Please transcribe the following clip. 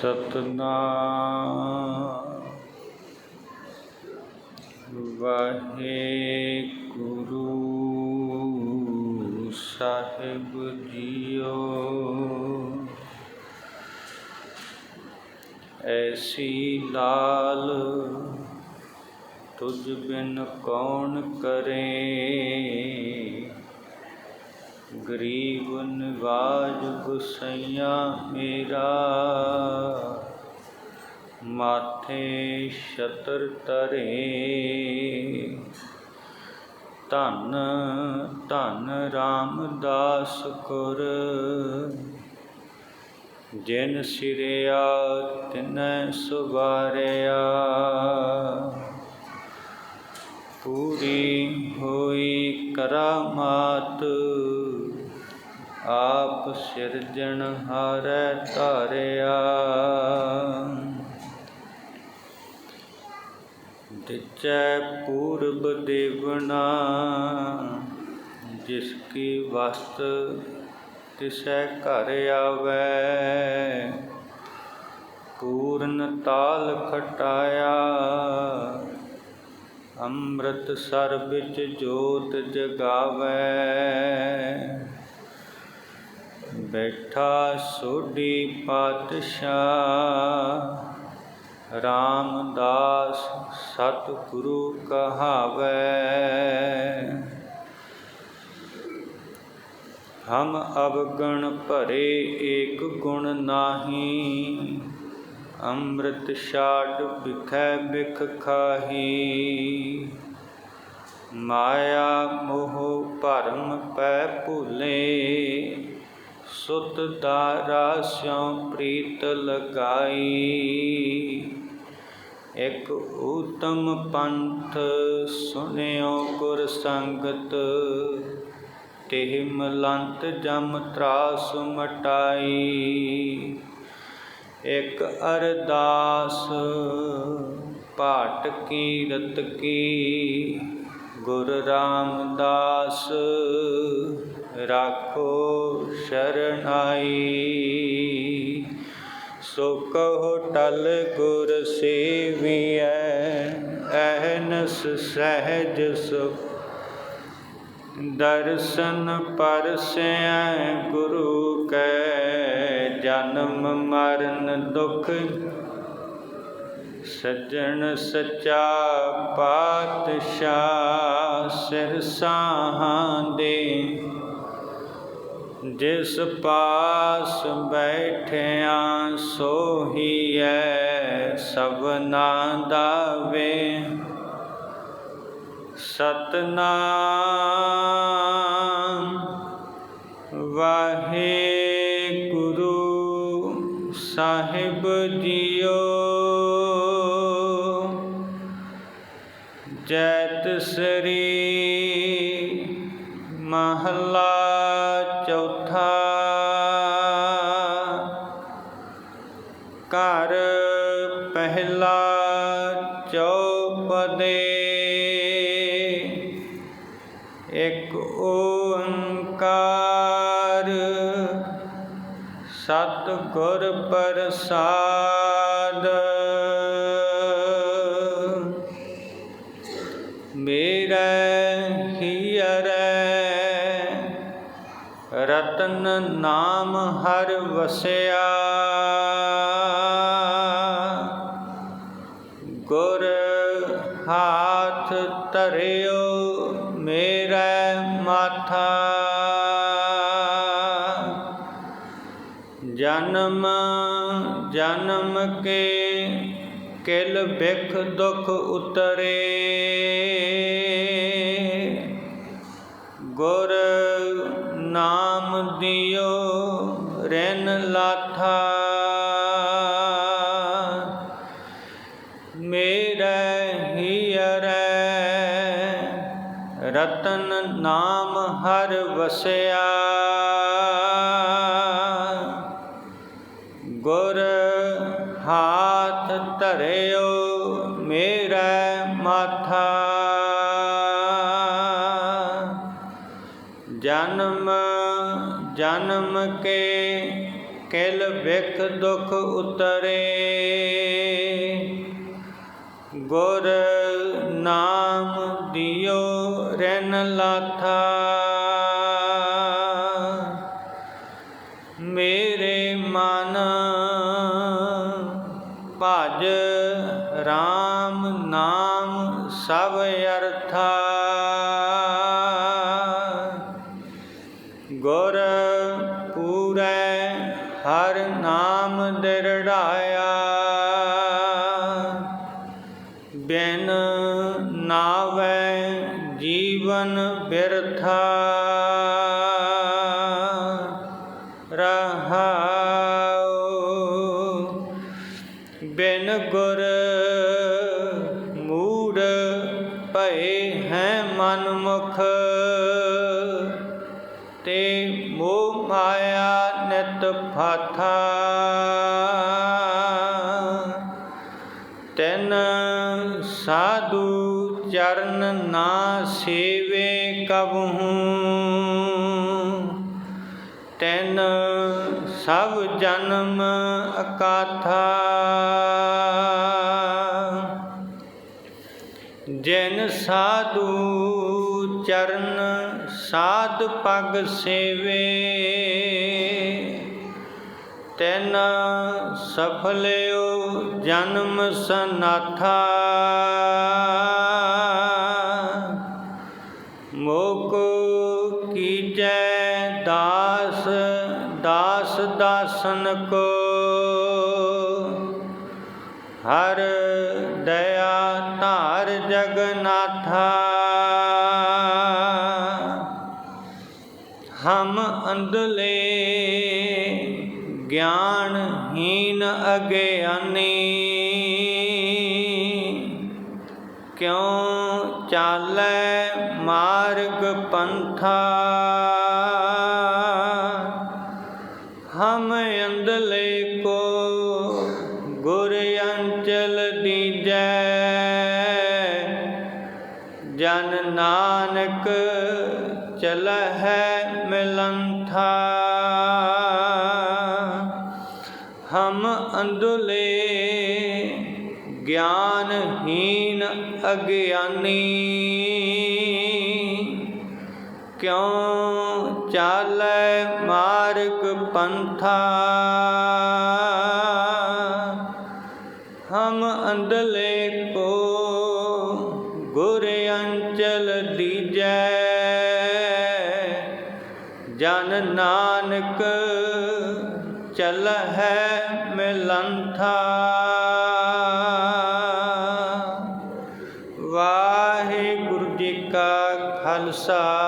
ਸਤਨਾਮ। ਵਾਹਿਗੁਰੂ ਸਾਹਿਬ ਜੀਓ। ਐਸੀ ਲਾਲ ਤੁਝ ਬਿਨ ਕੌਣ ਕਰੇ? ਗਰੀਬ ਨਿਵਾਜ ਗੁਸਈਆ ਮੇਰਾ। ਮਾਥੇ ਛਤਰ ਤਰੇ। ਧੰਨ ਧੰਨ ਰਾਮਦਾਸ ਕੁਰ ਜਿਨ ਸਿਰਿਆ ਤਿਨੈ ਸੁਵਾਰਿਆ। ਪੂਰੀ ਹੋਈ ਕਰਾਮਾਤ ਆਪ ਸਿਰਜਣ ਹਾਰੈ ਧਾਰਿਆ। ਦਿਚੈ ਪੂਰਬ ਦੇਵਨਾ ਜਿਸ ਕੀ ਵਸਤ ਤਿਸੈ ਘਰ ਆਵੈ। ਪੂਰਨ ਤਾਲ ਖਟਾਇਆ, ਅੰਮ੍ਰਿਤ ਸਰ ਵਿੱਚ ਜੋਤ ਜਗਾਵੈ। ਬੈਠਾ ਸੋਢੀ ਪਾਤਸ਼ਾਹ ਰਾਮਦਾਸ ਸਤਿਗੁਰੂ ਕਹਾਵੈ। ਹਮ ਅਵਗਣ ਭਰੇ ਏਕ ਗੁਣ ਨਾਹੀ, ਅੰਮ੍ਰਿਤ ਛਾੜ ਬਿਖੈ ਬਿਖ ਖਾਹੀ। ਮਾਇਆ ਮੋਹ ਭਰਮ ਪੈ ਭੁਲੇ, ਸੁਤ ਦਾਰਾ ਸਿਉ ਪ੍ਰੀਤ ਲਗਾਈ। ਇਕ ਊਤਮ ਪੰਥ ਸੁਨਿਓ ਗੁਰ ਸੰਗਤ ਤਿਹ ਮਲੰਤ ਜਮ ਤਰਾਸ ਮਟਾਈ। ਇਕ ਅਰਦਾਸ ਪਾਟ ਕੀਰਤ ਕੀ, ਗੁਰ ਰਾਮਦਾਸ ਰਾਖੋ ਸ਼ਰਨਾਈ। ਸੋ ਕਹੋ ਟਲ ਗੁਰ ਸੇਵੀਐ ਅਹਨਸ ਸਹਿਜ ਸੁਖ। ਦਰਸ਼ਨ ਪਰਸੈ ਗੁਰੂ ਕੈ, ਜਨਮ ਮਰਨ ਦੁਖ। ਸੱਜਣ ਸੱਚਾ ਪਾਤਸ਼ਾਹ ਸਿਰ ਸਾਹਾਂ ਦੇ ਜਿਸ ਪਾਸ ਬੈਠਿਆ ਸੋਹੀਐ ਸਭਨਾ ਦਾਵੇ। ਵੇ ਸਤਨਾਮ ਵਾਹਿਗੁਰੂ ਸਾਹਿਬ ਜੀਓ। ਜੈਤ ਸ੍ਰੀ ਮਹਲਾ ਇੱਕ ਓੰਕਾਰ। ਸਤਿਗੁਰ ਪ੍ਰਸਾਦ। ਮੇਰੇ ਹੀਰੇ ਰਤਨ ਨਾਮ ਹਰ ਵਸਿਆ। ਮੇਰੇ ਜਨਮ ਜਨਮ ਕੇ ਕਿਲ ਬਿਖ ਦੁਖ ਉਤਰੇ। ਗੁਰ ਨਾਮ ਦਿਓ ਰੈਨ ਲਾਥਾ। ਨਾਮ ਹਰ ਵਸਿਆ। ਗੁਰ ਹਾਥ ਧਰਿਓ, ਮੇਰਾ ਮਾਥਾ। ਜਨਮ ਜਨਮ ਕੇ ਕਿਲ ਵਿਖ ਦੁਖ ਉਤਰੇ। ਗੁਰ ਨਾਮ ਦਿਓ ਰੈਨ ਲਾਥਾ। ਮੇਰੇ ਮਨ ਭਜ RAM ਨਾਮ ਸਭ ਅਰਥਾ। ਗੁਰ ਪੂਰੈ ਹਰ ਨਾਮ ਦਿਰੜਾਇਆ ਜੀਵਨ ਬਿਰਥਾ ਰਹਾਉ। ਬਿਨ ਗੁਰ ਮੂੜ ਭਏ ਹੈ ਮਨਮੁਖ। ਤੇ ਮੋਹ ਮਾਇਆ ਨਿਤ ਫਾਥਾ। ਤੈਨ ਸਾਧੂ ਚਰਨ ਨਾ ਸੇਵੇ ਕਬਹੂ। ਤੈਨ ਸਭ ਜਨਮ ਅਕਾਥਾ। ਜਿਨ ਸਾਧੂ ਚਰਨ ਸਾਧ ਪਗ ਸੇਵੇ, ਤੈਨ ਸਫਲਿਓ ਜਨਮ ਸਨਾਥਾ। ਦਾਸਨ ਕੋ ਹਰ ਦਇਆ ਧਾਰ ਜਗਨਾਥਾ। ਹਮ ਅੰਧਲੇ ਗਿਆਨਹੀਨ ਅਗਿਆਨੀ। ਕਿਉ ਚਾਲੈ ਮਾਰਗ ਪੰਥਾ? ਨਾਨਕ ਚਲਹਿ ਮਿਲੰਥਾ ਹਮ ਅੰਧਲੇ ਗਿਆਨਹੀਨ ਅਗਿਆਨੀ। ਕਿਉ ਚਾਲੈ ਮਾਰਗ ਪੰਥਾ। ਹਮ ਅੰਦਲੇ ਕੋ ਨਾਨਕ ਹੈ ਮਿਲੰਥਾ। ਵਾਹਿਗੁਰੂ ਜੀ ਕਾ ਖਾਲਸਾ।